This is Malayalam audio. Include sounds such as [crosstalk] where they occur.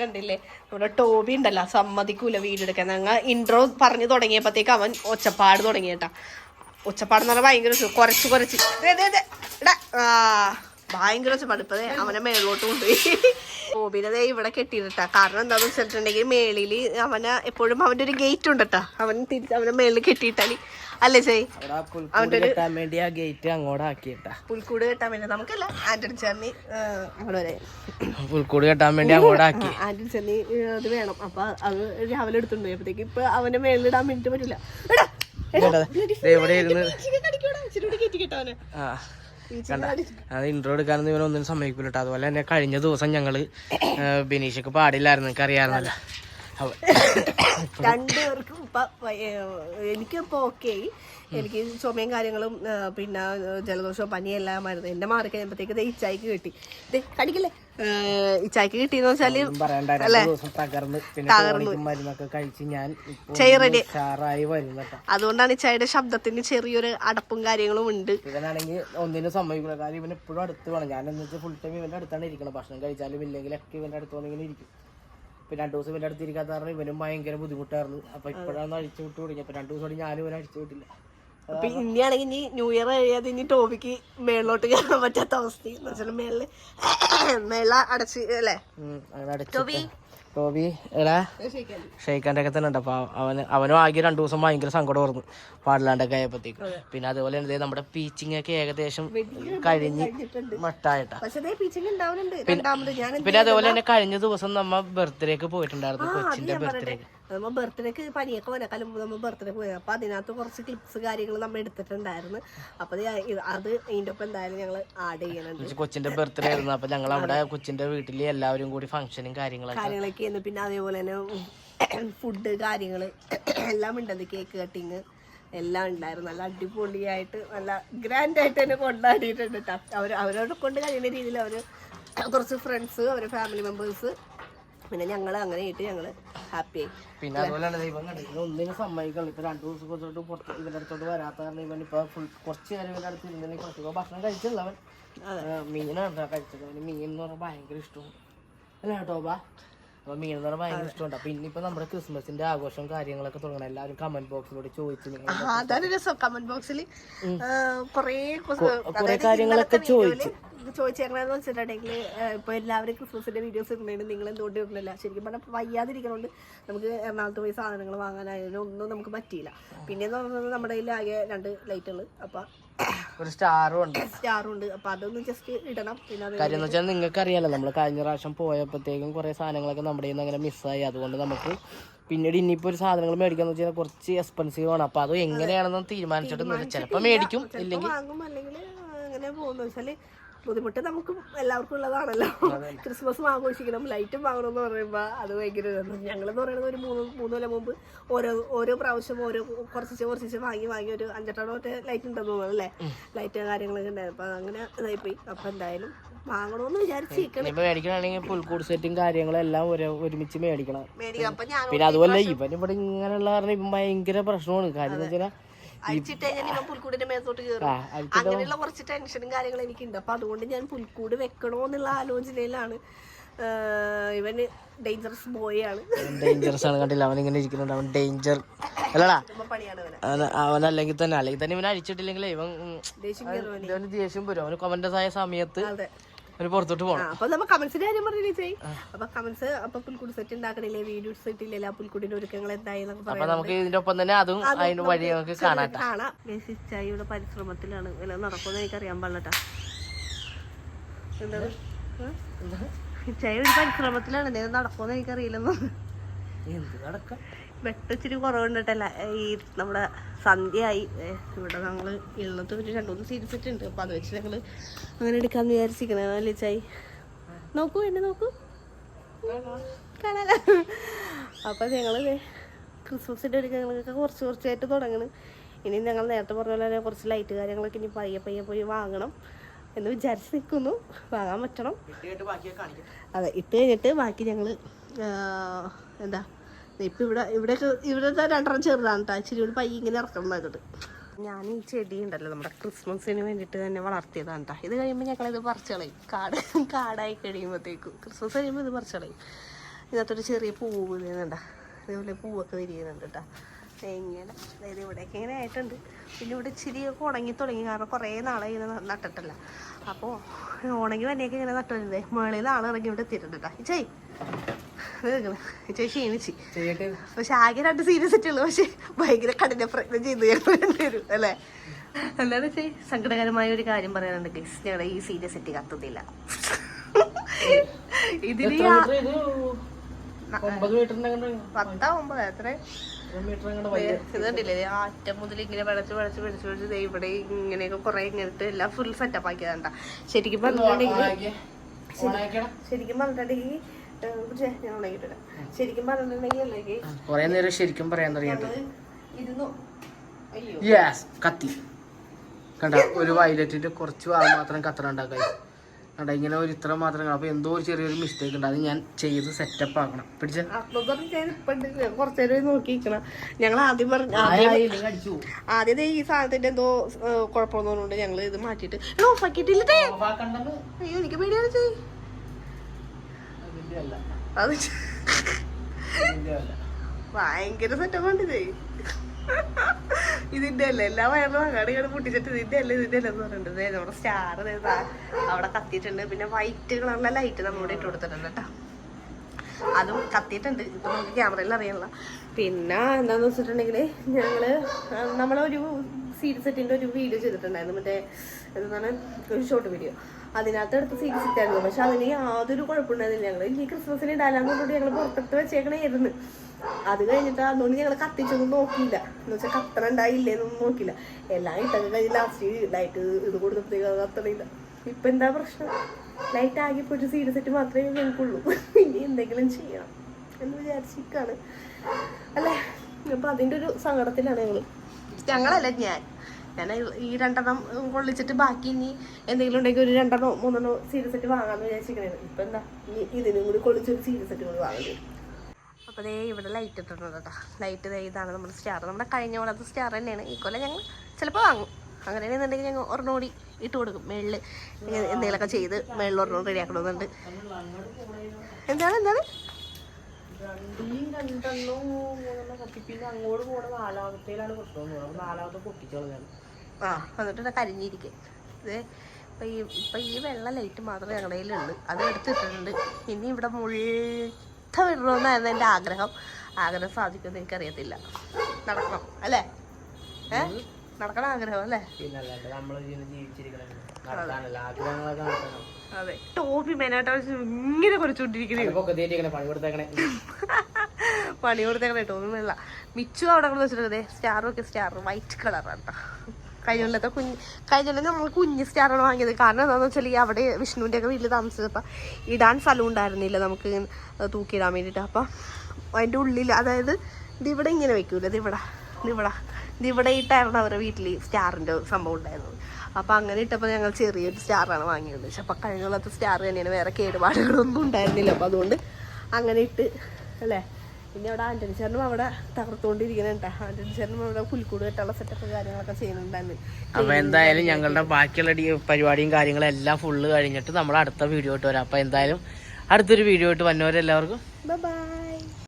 കണ്ടില്ലേ? നമ്മുടെ ടോബി ഉണ്ടല്ലോ സമ്മതിക്കൂല വീട് എടുക്കാൻ ഞങ്ങൾ ഇൻട്രോ പറഞ്ഞു തുടങ്ങിയപ്പോഴത്തേക്ക് അവൻ ഒച്ചപ്പാട് തുടങ്ങിയേട്ടാ ഒച്ചപ്പാട് എന്ന് പറഞ്ഞാൽ ഭയങ്കര കുറച്ച് കുറച്ച്. ആ. ഭയങ്കര മടുപ്പത് അവനെ മേളിലോട്ട് കൊണ്ടുപോയി. ടോബിനെ ദേ ഇവിടെ കെട്ടിയിട്ടാ കാരണം എന്താന്ന് വെച്ചിട്ടുണ്ടെങ്കിൽ മേളിൽ അവന് എപ്പോഴും അവന്റെ ഒരു ഗേറ്റ് ഉണ്ട് കേട്ടാ അവൻ തിരിച്ച് അവനെ മേളിൽ കെട്ടിയിട്ടാൽ. അല്ലേ ചെയ് അവന്റെ വേണ്ടി ആ ഗേറ്റ് അങ്ങോട്ട് ആക്കിയിട്ടാ. പുൽക്കൂട് കെട്ടാൻ വേണ്ടി നമുക്കല്ല ആന്റണി ചേർന്നി അവിടെ പുൽക്കൂട് കെട്ടാൻ വേണ്ടി അങ്ങോട്ട് ആക്കി. ആന്റണി ചെന്നി അത് വേണം. അപ്പൊ അത് രാവിലെ എടുത്തുണ്ട് അപ്പത്തേക്ക് ഇപ്പൊ അവന്റെ മേളിലിടാൻ വേണ്ടിട്ട് പറ്റില്ല ഇവിടെ ഇരുന്ന് അത് ഇൻട്രോ എടുക്കാനൊന്നും ഇവനൊന്നും സമ്മതിക്കില്ല കേട്ടോ അതുപോലെ തന്നെ കഴിഞ്ഞ ദിവസം ഞങ്ങൾ ബിനീഷക്ക് പാടില്ലായിരുന്നു. എനിക്ക് അറിയാമായിരുന്നല്ലോ അവ- രണ്ടുപേർക്കും ഇപ്പൊ വ- ഏ, എനിക്കിപ്പോ ഓക്കെ. എനിക്ക് ചുമയും കാര്യങ്ങളും പിന്നെ ജലദോഷവും പനിയെല്ലാമായിരുന്നു എന്റെ മാറി കഴിയുമ്പോഴത്തേക്ക് ദേ ഇച്ചായിക്ക് കിട്ടി. ദേ കടിക്കില്ലേ? ഇച്ചായ്ക്ക് കിട്ടിയെന്ന് വെച്ചാൽ തകർന്ന് അതുകൊണ്ടാണ് ഇച്ചായുടെ ശബ്ദത്തിന് ചെറിയൊരു അടപ്പും കാര്യങ്ങളും ഉണ്ട്. ഇവനാണെങ്കിൽ ഒന്നിനും സംഭവിക്കുന്ന കാര്യം ഇവൻ എപ്പോഴും അടുത്ത് വേണം. ഞാൻ എന്ന് വെച്ചാൽ ഫുൾ ടൈം ഇവന്റെ അടുത്താണ് ഇരിക്കണം ഭക്ഷണം കഴിച്ചാലും ഇല്ലെങ്കിലൊക്കെ ഇവന്റെ അടുത്ത് ഇരിക്കും. ഇപ്പൊ രണ്ടു ദിവസം ഇവന്റെ അടുത്ത് ഇരിക്കാത്ത കാരണം ഇവനും ഭയങ്കര ബുദ്ധിമുട്ടായിരുന്നു. അപ്പൊ ഇപ്പോഴാണ് അഴിച്ചു വിട്ടു തുടങ്ങി അപ്പൊ രണ്ടു ദിവസം കൂടി ഞാനും ഇവനെ അഴിച്ചു വിട്ടില്ല. അപ്പൊ ഇനിയാണെങ്കിൽ ഇനി ന്യൂ ഇയർ കഴിയാതെ ഇനി ടോപ്പിക്ക് മേളിലോട്ട് കയറാൻ പറ്റാത്ത അവസ്ഥ മേളിൽ മേള അടച്ച് അല്ലേ? ടോപ്പി ടോബി എടാ. ഷെയ്ഖാന്റെ ഒക്കെ തന്നെ ഉണ്ട്. അപ്പൊ അവന് അവനും ആകെ രണ്ടു ദിവസം ഭയങ്കര സങ്കടമായിരുന്നു പാടില്ലാണ്ടൊക്കെ ആയപ്പോഴത്തേക്കും പിന്നെ അതുപോലെ തന്നെ നമ്മുടെ പീച്ചിങ് ഒക്കെ ഏകദേശം കഴിഞ്ഞ് മട്ടായിട്ടാ. പിന്നെ അതുപോലെ തന്നെ കഴിഞ്ഞ ദിവസം നമ്മ ബർത്ത്ഡേക്ക് പോയിട്ടുണ്ടായിരുന്നു കൊച്ചിന്റെ ബർത്ത്ഡേക്ക് നമ്മ ബർത്ത്ഡേക്ക് പനിയൊക്കെ വനക്കാലം നമ്മൾ ബർത്ത്ഡേ പോയി. അപ്പോൾ അതിനകത്ത് കുറച്ച് ക്ലിപ്സ് കാര്യങ്ങൾ നമ്മൾ എടുത്തിട്ടുണ്ടായിരുന്നു. അപ്പോൾ അത് അതിന്റെ ഒപ്പം എന്തായാലും ഞങ്ങൾ ആഡ് ചെയ്യണുണ്ട്. കൊച്ചിന്റെ ബർത്ത്ഡേ ആയിരുന്നു. അപ്പോൾ ഞങ്ങൾ അവിടെ കൊച്ചിന്റെ വീട്ടിൽ എല്ലാവരും കൂടി ഫംഗ്ഷനും കാര്യങ്ങളൊക്കെ കാര്യങ്ങളൊക്കെ ആയിരുന്നു. പിന്നെ അതേപോലെ തന്നെ ഫുഡ് കാര്യങ്ങൾ എല്ലാം ഉണ്ടത് കേക്ക് കട്ടിങ് എല്ലാം ഉണ്ടായിരുന്നു. നല്ല അടിപൊളിയായിട്ട് നല്ല ഗ്രാൻഡ് ആയിട്ട് തന്നെ കൊണ്ടാടിയിട്ടുണ്ട് അവർ അവരോട് കൊണ്ട് കഴിയുന്ന രീതിയിൽ അവർ കുറച്ച് ഫ്രണ്ട്സ് അവരുടെ ഫാമിലി മെമ്പേഴ്സ് പിന്നെ ഞങ്ങൾ അങ്ങനെ ആയിട്ട് ഞങ്ങൾ ഹാപ്പി ആയി. പിന്നെ അതുപോലെയാണ് ദൈവം കണ്ടത് കണ്ടിട്ട് ഒന്നിനും സമ്മതിക്കണം ഇപ്പൊ രണ്ടു ദിവസം കുറച്ചോട്ട് പുറത്ത് ഇവന്റെ അടുത്തോട്ട് വരാത്ത കാരണം ഇവൻ ഇപ്പൊ ഫുൾ കുറച്ച് നേരം ഇവന്റെ അടുത്ത് ഇരുന്നെങ്കിൽ കുറച്ച് ഭക്ഷണം കഴിച്ചില്ല അവൻ. ആ, മീനാണ് കഴിച്ചത്. അവന് മീൻ എന്ന് പറഞ്ഞാൽ ഭയങ്കര ഇഷ്ടവും അല്ല കേട്ടോ ബാ അപ്പൊ മീൻ എന്ന് പറഞ്ഞാൽ ഭയങ്കര ഇഷ്ടമുണ്ട്. അപ്പൊ ഇനിയിപ്പോ നമ്മുടെ ക്രിസ്മസിന്റെ ആഘോഷം കാര്യങ്ങളൊക്കെ തുടങ്ങണം. എല്ലാവരും കമന്റ് ബോക്സിലൂടെ ചോദിച്ചു അതാണ് രസം. കമന്റ് ബോക്സിൽ കുറേ കുറേ കാര്യങ്ങളൊക്കെ ചോദിച്ചു. ചോദിച്ചേക്കണെന്ന് വെച്ചിട്ടുണ്ടെങ്കിൽ ഇപ്പൊ എല്ലാവരും ക്രിസ്മസിന്റെ വീഡിയോസ് ഇടുന്നുണ്ട്. നിങ്ങൾ എന്തുകൊണ്ട് ഇടുന്നില്ല? ശരിക്കും പറഞ്ഞാൽ വയ്യാതിരിക്കണോണ്ട് നമുക്ക് എറണാകുളത്ത് പോയി സാധനങ്ങൾ വാങ്ങാനായാലും ഒന്നും നമുക്ക് പറ്റിയില്ല. പിന്നെന്ന് പറയുന്നത് നമ്മുടെ കയ്യിൽ ആകെ രണ്ട് ലൈറ്റുകൾ അപ്പൊ ഒരു സ്റ്റാറും ഉണ്ട്. സ്റ്റാറും ഉണ്ട്. അപ്പൊ അതൊന്ന് ജസ്റ്റ് ഇടണം. പിന്നെ കാര്യം എന്ന് വെച്ചാൽ നിങ്ങൾക്ക് അറിയാലോ നമ്മൾ കഴിഞ്ഞ പ്രാവശ്യം പോയപ്പോഴത്തേക്കും കുറെ സാധനങ്ങളൊക്കെ നമ്മുടെ കയ്യിൽ നിന്ന് അങ്ങനെ മിസ്സായി അതുകൊണ്ട് നമുക്ക് പിന്നീട് ഇനിയിപ്പോ ഒരു സാധനങ്ങൾ മേടിക്കാന്ന് വെച്ചാൽ കുറച്ച് എക്സ്പെൻസീവ് ആണ്. അപ്പൊ അത് എങ്ങനെയാണെന്ന് തീരുമാനിച്ചിട്ട് ചിലപ്പോൾ മേടിക്കും. ഇല്ലെങ്കിൽ അങ്ങനെ പോകുന്നു. വെച്ചാൽ ബുദ്ധിമുട്ട് നമുക്ക് എല്ലാവർക്കും ഉള്ളതാണല്ലോ. ക്രിസ്മസ് ആഘോഷിക്കണം ലൈറ്റും വാങ്ങണം എന്ന് പറയുമ്പോൾ അത് ഭയങ്കര ഞങ്ങളെന്ന് പറയുന്നത് ഒരു മൂന്ന് മൂന്ന് കൊല്ലം മുമ്പ് ഓരോ ഓരോ പ്രാവശ്യം ഓരോ കുറച്ച് കുറച്ച് വാങ്ങി വാങ്ങി ഒരു അഞ്ചെട്ടെണ്ണം മറ്റേ ലൈറ്റ് ഉണ്ടെന്ന് തോന്നുന്നു അല്ലേ? ലൈറ്റ് കാര്യങ്ങളൊക്കെ ഉണ്ടായിരുന്നു. അപ്പം അങ്ങനെ ഇതായിപ്പോയി. അപ്പം എന്തായാലും വാങ്ങണമെന്ന് വിചാരിച്ചിരിക്കണം ഇനിയിപ്പോ മേടിക്കണമെങ്കിൽ പുൽക്കൂട് സെറ്റും കാര്യങ്ങളും എല്ലാം ഒരുമിച്ച് മേടിക്കണം. പിന്നെ അതുപോലെ ഇവൻ ഇവിടെ ഇങ്ങനെയുള്ള കാരണം ഇവൻ ഭയങ്കര പ്രശ്നമാണ്. കാര്യം എന്ന് വെച്ചാൽ അഴിച്ചിട്ട് കഴിഞ്ഞാൽ ഇവൻ പുൽക്കൂടിന്റെ മേത്തോട്ട് കയറും ആ അങ്ങനെയുള്ള കുറച്ച് ടെൻഷനും കാര്യങ്ങളും എനിക്കുണ്ട്. അപ്പൊ അതുകൊണ്ട് ഞാൻ പുൽക്കൂട് വെക്കണോ എന്നുള്ള ആലോചനയിലാണ് ഇവന് ഡേഞ്ചറസ് ബോയ് ആണ്. ഡേഞ്ചറസ് ആണ് കണ്ടില്ല? അവൻ ഇങ്ങനെ ഇരിക്കുന്നുണ്ട്. അവൻ ഡേഞ്ചർ അല്ലടാ അവൻ അല്ലെങ്കിൽ തന്നെ അല്ലെങ്കിൽ തന്നെ ഇവൻ അഴിച്ചിട്ടില്ലെങ്കിൽ ഇവൻ ദേഷ്യം വരും. അവന് കൊമന്റസ് ആയ സമയത്ത് പുറത്തോട്ട് പോകണം അപ്പൊ നമ്മ കമന്റ്സിന്റെ കാര്യം പറഞ്ഞില്ലേ ചെയ് അപ്പൊ കമന്റ്സ് അപ്പൊ പുൽക്കുടി സെറ്റ് ഉണ്ടാക്കണില്ലേ വീഡിയോസ് സെറ്റില്ലേ ആ പുൽക്കുടിന്റെ ഒരുക്കങ്ങൾ എന്തായി അപ്പൊ നമുക്ക് ഇതിന്റെ ഒപ്പം തന്നെ അതും അതിന്റെ വഴി നമുക്ക് കാണാം കാണാം. ചായയുടെ പരിശ്രമത്തിലാണ്. വില നടക്കുമെന്ന് എനിക്ക് അറിയാൻ പാടില്ലട്ടാ എന്താണ്? ചായ ഒരു പരിശ്രമത്തിലാണ്. എന്തെങ്കിലും നടക്കുമെന്ന് എനിക്കറിയില്ലെന്ന്. എന്ത് നടക്കാം? വെട്ടിച്ചിരി കുറവുണ്ടല്ല ഈ നമ്മുടെ സന്ധ്യയായി. ആയി ഇവിടെ ഞങ്ങൾ ഉള്ളത് ഒരു രണ്ടുമൂന്ന് മൂന്ന് സീരീസ് ഉണ്ട് അപ്പൊ അത് വെച്ച് ഞങ്ങൾ അങ്ങനെ എടുക്കാന്ന് വിചാരിച്ചിരിക്കണേ. അല്ലേ ചായ് നോക്കൂ എന്നെ നോക്കൂ. കാണാല? അപ്പൊ ഞങ്ങൾ ദേ ഒരു ഞങ്ങൾക്കൊക്കെ കുറച്ച് കുറച്ചായിട്ട് തുടങ്ങണ്. ഇനി ഞങ്ങൾ നേരത്തെ പറഞ്ഞ പോലെ തന്നെ കുറച്ച് ലൈറ്റ് കാര്യങ്ങളൊക്കെ ഇനി പയ്യെ പയ്യെ പോയി വാങ്ങണം എന്ന് വിചാരിച്ച് നിൽക്കുന്നു വാങ്ങാൻ പറ്റണം. അതെ ഇട്ട് കഴിഞ്ഞിട്ട് ബാക്കി ഞങ്ങൾ എന്താ ഇപ്പം ഇവിടെ ഇവിടെയൊക്കെ ഇവിടുത്തെ രണ്ടെണ്ണം ചെറുതാണ് കേട്ടോ ഇച്ചിരി കൂടി പയ്യ ഇങ്ങനെ ഇറക്കുന്നത് ഞാൻ ഈ ചെടി ഉണ്ടല്ലോ നമ്മുടെ ക്രിസ്മസിന് വേണ്ടിയിട്ട് തന്നെ വളർത്തിയതാണ് കേട്ടോ ഇത് കഴിയുമ്പോൾ ഞങ്ങളിത് പറിച്ചു കളയും. കാട് കാടായി കഴിയുമ്പോഴത്തേക്കും ക്രിസ്മസ് കഴിയുമ്പോൾ ഇത് പറിച്ചു കളയും. ഇതിനകത്തൊരു ചെറിയ പൂവ് വരുന്നുണ്ട ഇതേപോലെ പൂവൊക്കെ വിരിയുന്നുണ്ട് കേട്ടോ ഇങ്ങനെ അതായത് ഇവിടെയൊക്കെ ഇങ്ങനെ ആയിട്ടുണ്ട്. പിന്നെ ഇവിടെ ഇച്ചിരി ഒക്കെ ഉണങ്ങി തുടങ്ങി. കാരണം കുറേ നാളായി ഇങ്ങനെ നട്ടിട്ടില്ല. അപ്പോൾ ഉണങ്ങി വന്നെയൊക്കെ ഇങ്ങനെ നട്ടിട്ടുണ്ട് മേളയിൽ ഇറങ്ങി ഇവിടെ എത്തിയിട്ടുണ്ട് കേട്ടോ ഇച്ചേ. ക്ഷീണിച്ച് പക്ഷെ ആകെ രണ്ട് സീരിയസ് ഉള്ളൂ. പക്ഷെ ഭയങ്കര കഠിന പ്രയത്നം ചെയ്ത് വരും അല്ലേ? അല്ലാതെ വെച്ചേ സങ്കടകരമായ ഒരു കാര്യം പറയാനുണ്ട് ഗൈസ് ഞങ്ങൾ ഈ സീരിയസ് സെറ്റ് കത്തുന്നില്ല. ഇതിന് എത്ര ആ- മീറ്റർ ഇത്? ഒമ്പത് മീറ്ററിന്റെ പത്താ ഒമ്പത് എത്ര അറ്റം മുതൽ ഇങ്ങനെ വിളച്ച് വിളച്ച് വെളച്ച് വിളിച്ച് ദേ ഇവിടെ ഇങ്ങനെയൊക്കെ കുറെ ഇങ്ങനത്തെ എല്ലാം ഫുൾ സെറ്റപ്പ് ആക്കിയതാണ്ട. ശരിക്കും പറഞ്ഞിട്ടുണ്ടെങ്കിൽ ശരിക്കും പറഞ്ഞിട്ടുണ്ടെങ്കിൽ പക്ഷേ ഞാൻ ഉണങ്ങിയിട്ടില്ല ശരിക്കും പറഞ്ഞിട്ടുണ്ടെങ്കിൽ അല്ലെങ്കിൽ കൊറേ നേരം ശരിക്കും പറയാൻ ഇരുന്നു. അയ്യോ. യെസ് കത്തി. കണ്ട ഒരു വയലറ്റിന്റെ കുറച്ച് ഭാഗം മാത്രം കത്തറ ഉണ്ടാക്കായി കണ്ട ഇങ്ങനെ ഒരു ഇത്ര മാത്രം. അപ്പൊ എന്തോ ഒരു ചെറിയൊരു മിസ്റ്റേക്ക് ഉണ്ട്. അത് ഞാൻ ചെയ്ത് സെറ്റപ്പ് ആക്കണം. പിടിച്ച? നോക്കിയിരിക്കണം. ഞങ്ങൾ ആദ്യം പറഞ്ഞു ആദ്യം ഈ സാധനത്തിന്റെ എന്തോ കുഴപ്പമൊന്നും ഞങ്ങൾ ഇത് മാറ്റിയിട്ട് ആക്കിയിട്ടില്ലേ അയ്യോ എനിക്ക് പേടിയാണ് ചെയ് അത് ഭയങ്കര സെറ്റപ്പ് ഉണ്ട് ചെയ് ഇതിന്റെ അല്ലേ? എല്ലാ വയറും അങ്ങാടി ഇങ്ങോട്ട് പൊട്ടിച്ചിട്ട് ഇതിന്റെ അല്ലേ ഇതിന്റെ അല്ലേ എന്ന് പറഞ്ഞിട്ടുണ്ട്. നമ്മുടെ സ്റ്റാർ അവിടെ കത്തിയിട്ടുണ്ട്. പിന്നെ വൈറ്റ് കളറിലെ ലൈറ്റ് നമ്മുടെ ഇട്ട് കൊടുത്തിട്ടുണ്ട് കേട്ടോ. അതും കത്തിയിട്ടുണ്ട്. ഇപ്പം നമുക്ക് ക്യാമറയിൽ അറിയാനുള്ള. പിന്നെ എന്താന്ന് വെച്ചിട്ടുണ്ടെങ്കിൽ ഞങ്ങൾ നമ്മളൊരു സീഡ് സെറ്റിന്റെ ഒരു വീഡിയോ ചെയ്തിട്ടുണ്ടായിരുന്നു. മറ്റേ എന്താണ്? ഒരു ഷോർട്ട് വീഡിയോ അതിനകത്ത് എടുത്ത് സീഡ് സെറ്റായിരുന്നു പക്ഷെ അതിന് യാതൊരു കുഴപ്പമുണ്ടായിരുന്നില്ല. ഞങ്ങൾ ഈ ക്രിസ്മസിന് ഇടാലാന്ന് കൊണ്ട് ഞങ്ങൾ പുറത്തെടുത്ത് വെച്ചേക്കണായിരുന്നു അത് കഴിഞ്ഞിട്ട് അതുകൊണ്ട് ഞങ്ങൾ കത്തിച്ചൊന്നും നോക്കിയില്ല. എന്ന് വെച്ചാൽ കത്തണ ഉണ്ടായില്ലേന്നൊന്നും നോക്കിയില്ല. എല്ലാം ഇട്ടൊക്കെ കഴിഞ്ഞ് ലാസ്റ്റ് ലൈറ്റ് ഇത് കൊടുത്തപ്പോഴത്തേക്ക് കത്തണില്ല. ഇപ്പൊ എന്താ പ്രശ്നം? ലൈറ്റ് ആകെ പോയിട്ട് സീഡ് സെറ്റ് മാത്രമേ ഞങ്ങൾക്കുള്ളൂ ഇനി എന്തെങ്കിലും ചെയ്യണം എന്ന് വിചാരിച്ചിരിക്കാണ്. അല്ലേ? അപ്പൊ അതിന്റെ ഒരു സങ്കടത്തിലാണ് ഞങ്ങൾ ഞങ്ങളല്ല ഞാൻ. ഞാൻ ഈ രണ്ടെണ്ണം കൊള്ളിച്ചിട്ട് ബാക്കി ഇനി എന്തെങ്കിലും ഉണ്ടെങ്കിൽ ഒരു രണ്ടെണ്ണോ മൂന്നെണ്ണോ സീരിയസ് സെറ്റ് വാങ്ങാന്ന് വിചാരിച്ചിരിക്കണേ. ഇപ്പൊ എന്താ? ഇനി ഇതിനും കൂടി കൊള്ളിച്ചൊരു സീരിയസ് സെറ്റ് കൂടി വാങ്ങേണ്ടി വരും. അപ്പോൾ ദേ ഇവിടെ ലൈറ്റ് ഇട്ടിട്ടുണ്ട് കേട്ടോ. ലൈറ്റ് ദേ ഇതാണ് നമ്മുടെ സ്റ്റാർ നമ്മുടെ കഴിഞ്ഞ പോലത്തെ സ്റ്റാർ തന്നെയാണ്. ഈ കൊല്ലം ഞങ്ങൾ ചിലപ്പോൾ വാങ്ങും. അങ്ങനെയാണെന്നുണ്ടെങ്കിൽ ഞങ്ങൾ ഒരെണ്ണം കൂടി ഇട്ട് കൊടുക്കും. മേളിൽ എന്തെങ്കിലുമൊക്കെ ചെയ്ത് മേളിൽ ഒരെണ്ണം റെഡി ആക്കണമെന്നുണ്ട് എന്താണ് എന്താണ്? രണ്ടും രണ്ടെണ്ണോ മൂന്നെണ്ണോ കത്തി പിന്നെ അങ്ങോട്ട് പോണ നാലാമത്തേലാണ് അപ്പോൾ നാലാമത്തെ പൊട്ടിച്ചോളാണ് ആ എന്നിട്ട് കരിഞ്ഞിരിക്കും. ഇത് ഇപ്പം ഈ ഇപ്പം ഈ വെള്ള ലൈറ്റ് മാത്രമേ ഞങ്ങളുടെ കയ്യിലുള്ളൂ അത് എടുത്തിട്ടുണ്ട് ഇനി ഇവിടെ മുഴുത്ത വിടണമെന്നായിരുന്നു എന്റെ ആഗ്രഹം. ആഗ്രഹം സാധിക്കുമെന്ന് എനിക്കറിയത്തില്ല. നടക്കണം അല്ലേ? ഏ? നടക്കണം ആഗ്രഹം അല്ലേ? അതെ. ടോപ്പി മെനായിട്ട് ഇങ്ങനെ കുറച്ചുകൊണ്ടിരിക്കുന്നത് തേറ്റിങ്ങനെ പണി കൊടുത്തേക്കണേ. [laughs] ടോപ്പി മേള മിച്ചു അവിടെ കൊണ്ട് വെച്ചിട്ടുണ്ട് സ്റ്റാർ ഒക്കെ സ്റ്റാർ വൈറ്റ് കളറാണ് കേട്ടോ കഴിഞ്ഞ കൊല്ലത്തെ കുഞ്ഞ് കഴിഞ്ഞ കൊല്ലം നമ്മൾ കുഞ്ഞ് സ്റ്റാറാണ് വാങ്ങിയത്. കാരണം എന്താണെന്ന് വെച്ചാൽ ഈ അവിടെ വിഷ്ണുവിന്റെ ഒക്കെ വീട്ടിൽ താമസിച്ചപ്പോൾ ഇടാൻ സ്ഥലം ഉണ്ടായിരുന്നില്ല നമുക്ക് തൂക്കിയിടാൻ വേണ്ടിയിട്ട്. അപ്പം അതിന്റെ ഉള്ളിൽ അതായത് ഇതിവിടെ ഇങ്ങനെ വെക്കൂല ഇതിവിടെ ഇതിവിടെ ഇതിവിടെ ഇട്ടായിരുന്നു അവരുടെ വീട്ടിൽ സ്റ്റാറിന്റെ സംഭവം ഉണ്ടായിരുന്നത്. അപ്പം അങ്ങനെ ഇട്ടപ്പോൾ ഞങ്ങൾ ചെറിയൊരു സ്റ്റാറാണ് വാങ്ങിയത്. പക്ഷെ അപ്പം കഴിഞ്ഞ കൊല്ലത്തെ സ്റ്റാർ തന്നെയാണ്. വേറെ കേടുപാടുകളൊന്നും ഉണ്ടായിരുന്നില്ല. അപ്പം അതുകൊണ്ട് അങ്ങനെ ഇട്ട് അല്ലേ? പിന്നെ അവിടെ ആന്റണി ചേട്ടനും അവിടെ തകർത്തുകൊണ്ടിരിക്കുന്നുണ്ട് ആന്റണി ചേട്ടനും അവിടെ പുൽക്കൂട് കെട്ടുള്ള സെറ്റപ്പ് കാര്യങ്ങളൊക്കെ ചെയ്യുന്നുണ്ടായിരുന്നു. അപ്പൊ എന്തായാലും ഞങ്ങളുടെ ബാക്കിയുള്ള പരിപാടിയും കാര്യങ്ങളും എല്ലാം ഫുള്ള് കഴിഞ്ഞിട്ട് നമ്മൾ അടുത്ത വീഡിയോ ഇട്ട് വരാം. അപ്പൊ എന്തായാലും അടുത്തൊരു വീഡിയോ ഇട്ട് വന്നവരെല്ലാവർക്കും ബൈ